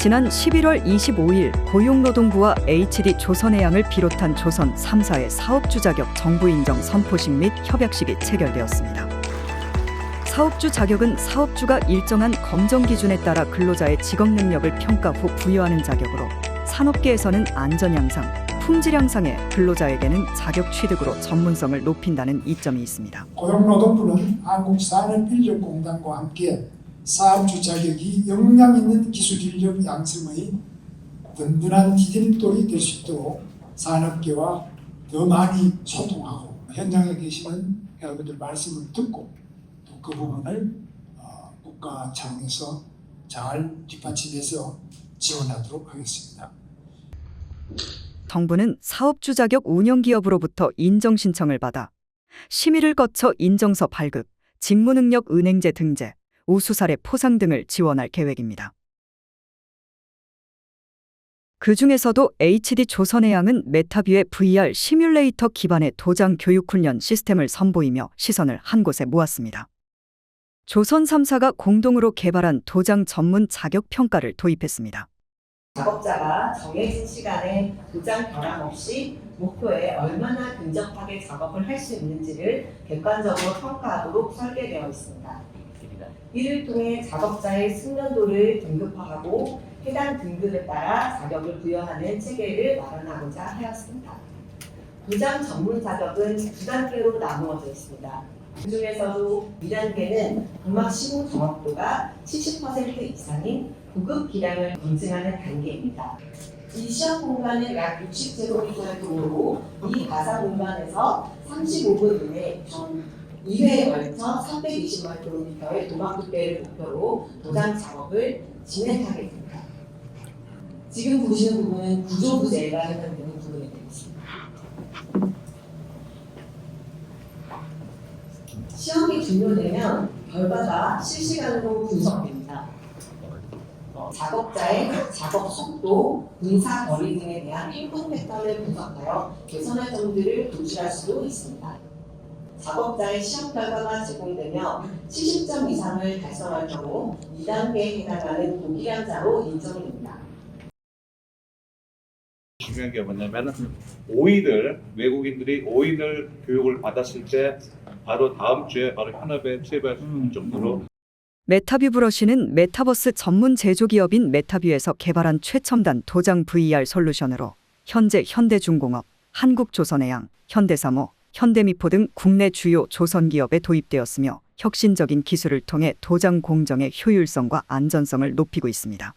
지난 11월 25일 고용노동부와 HD 조선해양을 비롯한 조선 3사의 사업주 자격 정부 인정 선포식 및 협약식이 체결되었습니다. 사업주 자격은 사업주가 일정한 검정 기준에 따라 근로자의 직업 능력을 평가 후 부여하는 자격으로 산업계에서는 안전 향상, 품질 향상에 근로자에게는 자격 취득으로 전문성을 높인다는 이점이 있습니다. 고용노동부는 한국산업인력공단과 함께 사업주 자격이 역량 있는 기술 인력 양성의 든든한 디딤돌이 될 수 있도록 산업계와 더 많이 소통하고 현장에 계시는 여러분들 말씀을 듣고 또 그 부분을 어, 국가 차원에서 잘 뒷받침해서 지원하도록 하겠습니다. 정부는 사업주 자격 운영 기업으로부터 인정 신청을 받아 심의를 거쳐 인정서 발급, 직무능력 은행제 등재, 우수 사례 포상 등을 지원할 계획입니다. 그 중에서도 HD 조선해양은 메타뷰의 VR 시뮬레이터 기반의 도장 교육 훈련 시스템을 선보이며 시선을 한 곳에 모았습니다. 조선 3사가 공동으로 개발한 도장 전문 자격 평가를 도입했습니다. 작업자가 정해진 시간에 도장 결함 없이 목표에 얼마나 근접하게 작업을 할 수 있는지를 객관적으로 평가하도록 설계되어 있습니다. 이를 통해 작업자의 숙련도를 등급화하고 해당 등급에 따라 자격을 부여하는 체계를 마련하고자 하였습니다. 도장 전문 자격은 두 단계로 나누어져 있습니다. 그 중에서도 2단계는 음악 시공 정확도가 70% 이상인 고급 기량을 검증하는 단계입니다. 이 시험 공간은 약 60제곱미터의 도로로 이 가상 공간에서 35분 이내 총 2회에 걸쳐 320마이크로미터의 도막 두께를 목표로 도장 작업을 진행하게 됩니다. 지금 보시는 부분은 구조부재가 해당되는 부분이 되겠습니다. 시험이 종료되면 결과가 실시간으로 분석됩니다. 어, 작업자의 작업 속도, 분사 거리 등에 대한 인풋 패턴을 분석하여 개선할 점들을 도출할 수도 있습니다. 작업자의 시험 결과가 제공되며 70점 이상을 달성할 경우 2단계에 해당하는 고기량자로 인정됩니다. 중요한 게 뭐냐면은 오인을 외국인들이 오인을 교육을 받았을 때 바로 다음 주에 바로 현업에 취업할 수 있는 정도로 메타뷰 브러쉬는 메타버스 전문 제조 기업인 메타뷰에서 개발한 최첨단 도장 VR 솔루션으로 현재 현대중공업, 한국조선해양, 현대사모, 현대미포 등 국내 주요 조선 기업에 도입되었으며 혁신적인 기술을 통해 도장 공정의 효율성과 안전성을 높이고 있습니다.